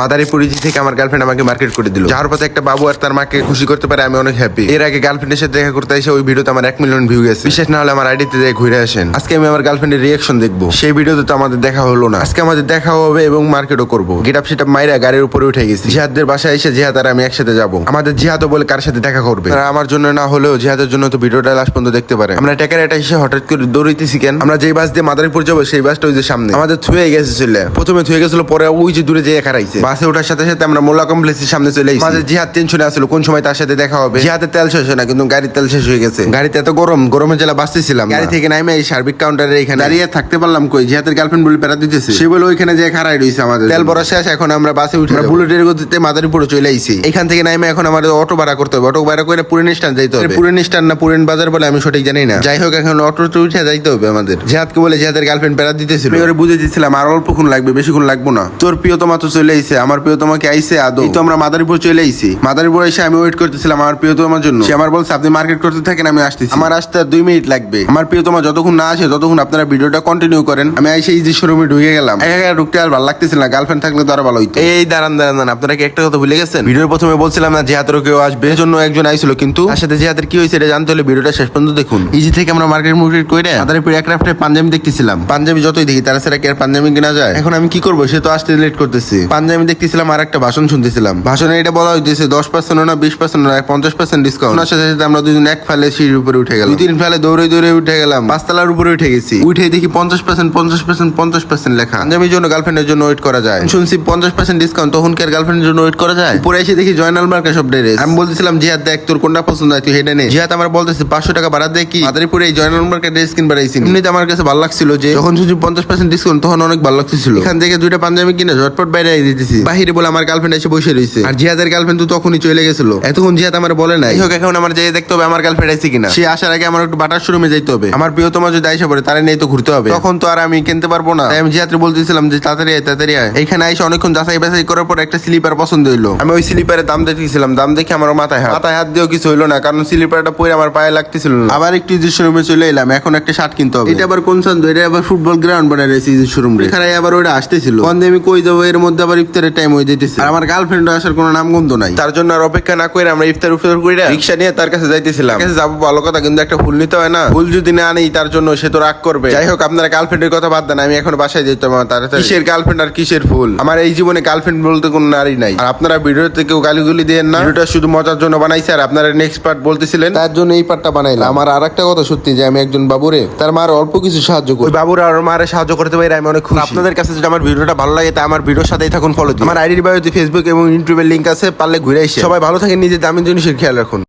মাদারীপুরিজি থেকে আমার গার্লফ্রেন্ড আমাকে মার্কেট করে দিল। যার পথে একটা বাবু আর তার মাকে খুশি করতে পারে, আমি অনেক হ্যাপি এর আগে গার্লফ্রেন্ডের সাথে দেখা করতে এসে ওই ভিডিওতে আমার এক মিলিয়ন ভিউ গেছে। বিশেষ না হলে আমার আইডিতে যাই ঘুরে আসেন। আজকে আমি আমার গার্লফ্রেন্ডের রিয়াকশন দেখব। সেই ভিডিওতে তো আমাদের দেখা হলো না। আজকে আমাদের দেখা হবে এবং মার্কেটও করব। গেট আপ সেটা মাইরা গাড়ির উপরে উঠে গেছি। জিহাদের বাসায় এসে জিহাদ আর আমি একসাথে যাব। আমাদের জিহাদও বলে কার সাথে দেখা করবে। তারা আমার জন্য না হলেও জিহাদের জন্য তো ভিডিওটা লাস্ট পর্যন্ত দেখতে পারে। আমরা টেকার এটা এসে হঠাৎ করে দৌড়াইতেছি কেন? আমরা যেই বাস দিয়ে মাদারীপুর যাব, সেই বাসটা ওই যে সামনে। আমাদের থুয়ে গেছে চলে। প্রথমে থুয়ে গেছিল, পরে ওই যে দূরে যেয়ে খারাইছে বাসে ওঠার সাথে সাথে আমরা মোল্লা কমপ্লেক্সের সামনে চলে এসেছি। মাঝে জিহাদ টেনশনে আসলো কোন সময় তার সাথে দেখা হবে? জিহাদের তেল শেষ হয় না কিন্তু গাড়ির তেল শেষ হয়ে গেছে। গাড়িতে এত গরম গরমের জেলা বাঁচতেছিলাম গাড়ি থেকে নামে এই সার্বিক কাউন্টারে এখানে। দাঁড়িয়ে থাকতে পারলাম কই? জিহাদের গার্লফ্রেন্ড বলে পেরা দিতেছে। সে বলে ওইখানে যে খারাই রয়েছে আমাদের তেল ভরা শেষ এখন আমরা বাসে উঠে বুলেটের গতিতে মাদারীপুরে চলে আইছি। এখান থেকে নামে এখন আমাদের অটো ভাড়া করতে হবে। অটো ভাড়া করে পুরেন স্ট্যান্ড যাইতে হবে। পুরেন স্ট্যান্ড না পুরেন বাজার বলে আমি সঠিক জানি না। যাই হোক এখন অটোতে উঠে যাইতে হবে আমাদের। জিহাদকে বলে জিহাদের গার্লফ্রেন্ড পেরা দিতেছিল। বুঝে দিচ্ছিলাম আর অল্পক্ষণ লাগবে বেশিক্ষণ লাগবো না। তোর প্রিয়তমা তো চলে আইছে। আমার প্রিয়তমাকে আইছে আদৌ। তো আমরা মাদারীপুর চলে আইছি মাদারীপুর এসে আমি ওয়েট করতেছিলাম আমার প্রিয়তমার জন্য। সে আমার বলছে আপনি মার্কেট করতে থাকেন আমি আসতেছি। আমার আসতে আর দুই মিনিট লাগবে। আমার প্রিয়তমা যতক্ষণ না আসে ততক্ষণ আপনারা ভিডিওটা কন্টিনিউ করেন। আমি এসে ইজি শোরুমে ঢুকে গেলাম। একা একা ঢুকতে আর ভালো লাগতেছিল না গার্লফ্রেন্ড থাকলে তো আরও ভালো হইতো। এই দাঁড়ান দাঁড়ান দাঁড়ান আপনারা কি একটা কথা ভুলে গেছেন? ভিডিওর প্রথমে বলছিলাম না জিহাতেরও কেউ আসবে। এর জন্য একজন আইছিল কিন্তু তার সাথে জিহাতের কি হয়েছে এটা জানতে হলে ভিডিওটা শেষ পর্যন্ত দেখুন। ইজি থেকে আমরা মার্কেট মুর্কেট করে মাদারীপুর এক রাফটে পাঞ্জাবি দেখতেছিলাম। পাঞ্জাবি যতই দেখি তারা সেটা কি আর পাঞ্জাবি কিনা যায়? এখন আমি কি করব? সে তো আসতে লেট করতেছি। পাঞ্জাবি দেখতেছিলাম আর একটা ভাষণ শুনতেছিলাম। ভাষণে এটা বলা হইতেছে, দশ পার্সেন্ট না, বিশ পার্সেন্ট না, পঞ্চাশ পার্সেন্ট ডিসকাউন্ট ওনার সাথে সাথে আমরা দুজন এক ফালে সিঁড়ির উপরে উঠে গেলাম। দুই তিন ফালে দৌড়ে দৌড়ে উঠে গেলাম। পাঁচতলার উপরে উঠে গেছি। উঠে দেখি পঞ্চাশ পার্সেন্ট পঞ্চাশ পার্সেন্ট পঞ্চাশ পার্সেন্ট লেখা। পাঞ্জাবির জন্য গার্লফ্রেন্ডের জন্য ওয়েট করা যায়। শুনছি পঞ্চাশ পার্সেন্ট ডিসকাউন্ট তখন কি গার্লফ্রেন্ডের জন্য ওয়েট করা যায়। উপরে এসে দেখি জয়নাল মার্কা সব ড্রেস আমি বলতেছিলাম, জিহাদ দেখ, তোর কোনটা পছন্দ হয়, তুই হেডে নে। জিহাদ আমার বলতেছে, পাঁচশো টাকা ভাড়া দেয় কি? মাদারীপুরে এই জয়নাল মার্কা ড্রেস কিনবার আইসি এমনিতে আমার কাছে ভালো লাগছিল যে, যখন শুনছি পঞ্চাশ পার্সেন্ট ডিসকাউন্ট তখন অনেক ভালো লাগছিল এখান থেকে দুইটা পাঞ্জাবি কিনে ঝটপট বাইরে আই দিতেছি বাহিরে বলে আমার গার্লফ্রেন্ড এসে বসে রয়েছে আর জিহাদের গার্লফ্রেন্ড তো তখনই চলে গেছিল। এতক্ষণ জিহাদ আমার বলে নাই। হোক এখন আমার যেয়ে দেখতে হবে আমার গার্লফ্রেন্ড আছে কিনা। সে আসার আগে আমার একটু বাটার শোরুমে যাইতে হবে। আমার প্রিয়তমা যদি আইসা পড়ে তারা নেই তো ঘুরতে হবে। তখন তো আর আমি কিনতে পারব না। তাই আমি জিহাদকে বলতেছিলাম যে তাড়াতাড়ি আয় তাড়াতাড়ি আয়। এখানে আইসা অনেকক্ষণ যাচাই বাছাই করার পর একটা স্লিপার পছন্দ হইল। আমি ওই স্লিপারের দাম দেখতেছিলাম। দাম দেখে আমার মাথায় হাত। মাথায় হাত দিয়েও কিছু হইল না কারণ স্লিপারটা পরে আমার পায়ে লাগতেছিল না। আবার একটু ইজি শোরুমে চলে এলাম এখন একটা শার্ট কিনতে হবে। এটা আবার কোন সান্দ এটা আবার ফুটবল গ্রাউন্ড বানায় রয়েছে ইজি শোরুম এখানে আবার ওটা আসতেছিল। কোন আমি কই যাব এর মধ্যে আবার ইফতারের টাইম হয়ে যেতেছে আর আমার গার্লফ্রেন্ড আসার কোনো নাম গন্ধ নাই। তার জন্য আর অপেক্ষা না করে আমরা ইফতার উফতার করে রিক্সা নিয়ে তার কাছে যাইতেছিলাম। কাছে যাব ভালো কথা কিন্তু একটা ফুল নিতে হয় না। ফুল যদি না নেই তার জন্য সে তো রাগ করবে। যাই হোক আপনারা গার্লফ্রেন্ডের কথা বাদ দেন আমি এখন বাসায় যেতে আমার তাড়াতাড়ি। কিসের গার্লফ্রেন্ড আর কিসের ফুল আমার এই জীবনে গার্লফ্রেন্ড বলতে কোনো নারী নাই। আর আপনারা ভিডিওতে কেউ গালিগুলি দেন না। ভিডিওটা শুধু মজার জন্য বানাইছে আর আপনারা নেক্সট পার্ট বলতেছিলেন। তার জন্য এই পার্টটা বানাইলাম। আমার আর একটা কথা সত্যি যে আমি একজন বাবুরে তার মার অল্প কিছু সাহায্য করি। ওই বাবুরা আর মারে সাহায্য করতে পারি আমি অনেক খুশি। আপনাদের কাছে যদি আমার ভিডিওটা ভালো লাগে তাই আমার ভিডিওর সাথেই থাকুন ফলো দিন আমার আইডি বায়োতে ফেসবুক এবং ইউটিউবের লিঙ্ক আছে পারলে ঘুরে এসে। সবাই ভালো থাকে নিজের দামের জিনিসের খেয়াল রাখুন।